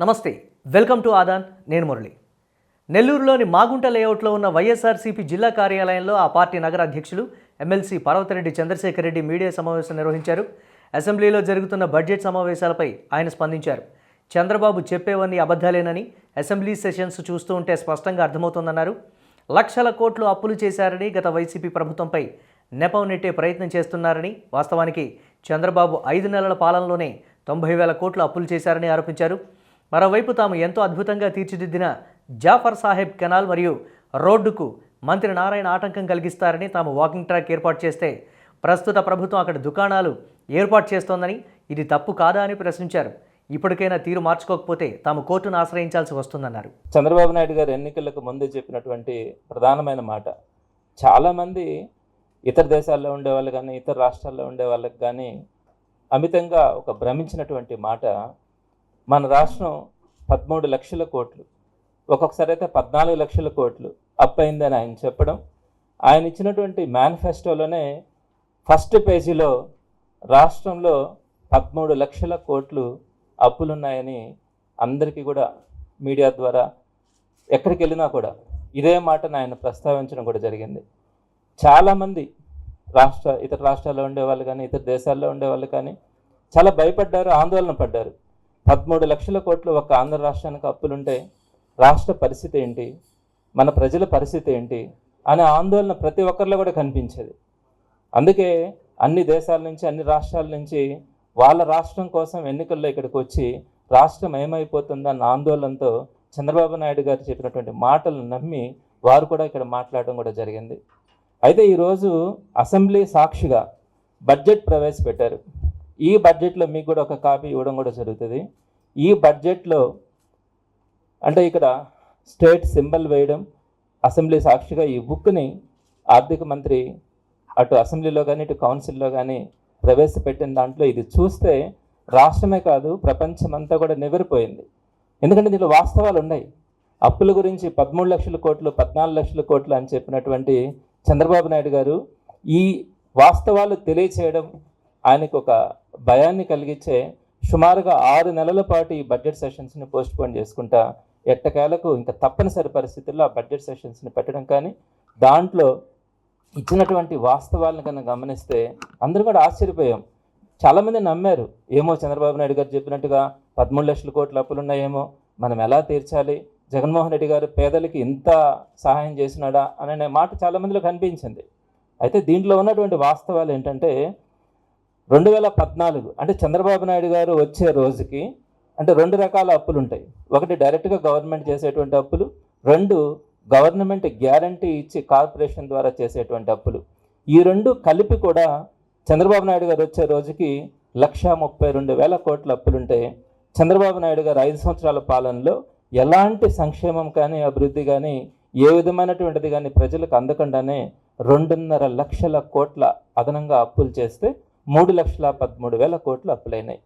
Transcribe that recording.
నమస్తే welcome to Aadan నేను మురళి. నెల్లూరులోని మాగుంట లేఅవుట్లో ఉన్న వైఎస్ఆర్సీపీ జిల్లా కార్యాలయంలో ఆ పార్టీ నగర అధ్యక్షులు ఎమ్మెల్సీ పర్వతరెడ్డి చంద్రశేఖర్ రెడ్డి మీడియా సమావేశం నిర్వహించారు. అసెంబ్లీలో జరుగుతున్న బడ్జెట్ సమావేశాలపై ఆయన స్పందించారు. చంద్రబాబు చెప్పేవన్నీ అబద్ధాలేనని అసెంబ్లీ సెషన్స్ చూస్తూ ఉంటే స్పష్టంగా అర్థమవుతోందన్నారు. లక్షల కోట్లు అప్పులు చేశారని గత వైసీపీ ప్రభుత్వంపై నెపం నెట్టే ప్రయత్నం చేస్తున్నారని వాస్తవానికి చంద్రబాబు ఐదు నెలల పాలనలోనే తొంభై వేల కోట్లు అప్పులు చేశారని ఆరోపించారు. మరోవైపు తాము ఎంతో అద్భుతంగా తీర్చిదిద్దిన జాఫర్ సాహెబ్ కెనాల్ మరియు రోడ్డుకు మంత్రి నారాయణ ఆటంకం కలిగిస్తారని తాము వాకింగ్ ట్రాక్ ఏర్పాటు చేస్తే ప్రస్తుత ప్రభుత్వం అక్కడ దుకాణాలు ఏర్పాటు చేస్తోందని ఇది తప్పు కాదా అని ప్రశ్నించారు. ఇప్పటికైనా తీరు మార్చుకోకపోతే తాము కోర్టును ఆశ్రయించాల్సి వస్తుందన్నారు. చంద్రబాబు నాయుడు గారు ఎన్నికలకు ముందు చెప్పినటువంటి ప్రధానమైన మాట. చాలామంది ఇతర దేశాల్లో ఉండే వాళ్ళు కానీ ఇతర రాష్ట్రాల్లో ఉండే వాళ్ళకి కానీ అమితంగా ఒక భ్రమించినటువంటి మాట మన రాష్ట్రం పదమూడు లక్షల కోట్లు. ఒక్కొక్కసారి అయితే పద్నాలుగు లక్షల కోట్లు అప్ అయిందని ఆయన చెప్పడం. ఆయన ఇచ్చినటువంటి మేనిఫెస్టోలోనే ఫస్ట్ పేజీలో రాష్ట్రంలో పదమూడు లక్షల కోట్లు అప్పులున్నాయని అందరికీ కూడా మీడియా ద్వారా ఎక్కడికి వెళ్ళినా కూడా ఇదే మాటను ఆయన ప్రస్తావించడం కూడా జరిగింది. చాలామంది రాష్ట్ర ఇతర రాష్ట్రాల్లో ఉండేవాళ్ళు కానీ ఇతర దేశాల్లో ఉండేవాళ్ళు కానీ చాలా భయపడ్డారు ఆందోళన పడ్డారు. పదమూడు లక్షల కోట్లు ఒక ఆంధ్ర రాష్ట్రానికి అప్పులుంటే రాష్ట్ర పరిస్థితి ఏంటి? మన ప్రజల పరిస్థితి ఏంటి? అనే ఆందోళన ప్రతి ఒక్కరిలో కూడా కనిపించేది. అందుకే అన్ని దేశాల నుంచి అన్ని రాష్ట్రాల నుంచి వాళ్ళ రాష్ట్రం కోసం ఎన్నికల్లో ఇక్కడికి వచ్చి రాష్ట్రం ఏమైపోతుందన్న ఆందోళనతో చంద్రబాబు నాయుడు గారు చెప్పినటువంటి మాటలను నమ్మి వారు కూడా ఇక్కడ మాట్లాడడం కూడా జరిగింది. అయితే ఈరోజు అసెంబ్లీ సాక్షిగా బడ్జెట్ ప్రవేశపెట్టారు. ఈ బడ్జెట్లో మీకు కూడా ఒక కాపీ ఇవ్వడం కూడా జరుగుతుంది. ఈ బడ్జెట్లో అంటే ఇక్కడ స్టేట్ సింబల్ వేయడం అసెంబ్లీ సాక్షిగా ఈ బుక్ని ఆర్థిక మంత్రి అటు అసెంబ్లీలో కానీ ఇటు కౌన్సిల్లో కానీ ప్రవేశపెట్టిన దాంట్లో ఇది చూస్తే రాష్ట్రమే కాదు ప్రపంచమంతా కూడా నివ్వెరపోయింది ఎందుకంటే దీంట్లో వాస్తవాలు ఉన్నాయి. అప్పుల గురించి పదమూడు లక్షల కోట్లు పద్నాలుగు లక్షల కోట్లు అని చెప్పినటువంటి చంద్రబాబు నాయుడు గారు ఈ వాస్తవాలు తెలియచేయడం ఆయనకు ఒక భయాన్ని కలిగించే సుమారుగా ఆరు నెలల పాటు ఈ బడ్జెట్ సెషన్స్ని పోస్ట్పోన్ చేసుకుంటా ఎట్టకేలకు ఇంకా తప్పనిసరి పరిస్థితుల్లో ఆ బడ్జెట్ సెషన్స్ని పెట్టడం కానీ దాంట్లో ఇచ్చినటువంటి వాస్తవాలను కన్నా గమనిస్తే అందరూ కూడా ఆశ్చర్యపోయాం. చాలామంది నమ్మారు ఏమో చంద్రబాబు నాయుడు గారు చెప్పినట్టుగా పదమూడు లక్షల కోట్ల అప్పులు ఉన్నాయేమో మనం ఎలా తీర్చాలి జగన్మోహన్ రెడ్డి గారు పేదలకి ఇంత సహాయం చేసినాడా అనే మాట చాలామందిలో కనిపించింది. అయితే దీంట్లో ఉన్నటువంటి వాస్తవాలు ఏంటంటే రెండు వేల పద్నాలుగు అంటే చంద్రబాబు నాయుడు గారు వచ్చే రోజుకి అంటే రెండు రకాల అప్పులు ఉంటాయి ఒకటి డైరెక్ట్గా గవర్నమెంట్ చేసేటువంటి అప్పులు రెండు గవర్నమెంట్ గ్యారంటీ ఇచ్చి కార్పొరేషన్ ద్వారా చేసేటువంటి అప్పులు. ఈ రెండు కలిపి కూడా చంద్రబాబు నాయుడు గారు వచ్చే రోజుకి లక్ష ముప్పై రెండు వేల కోట్ల అప్పులుంటే చంద్రబాబు నాయుడు గారు ఐదు సంవత్సరాల పాలనలో ఎలాంటి సంక్షేమం కానీ అభివృద్ధి కానీ ఏ విధమైనటువంటిది కానీ ప్రజలకు అందకుండానే రెండున్నర లక్షల కోట్ల అదనంగా అప్పులు చేస్తే మూడు లక్షల పదమూడు వేల కోట్లు అప్పులైనాయి.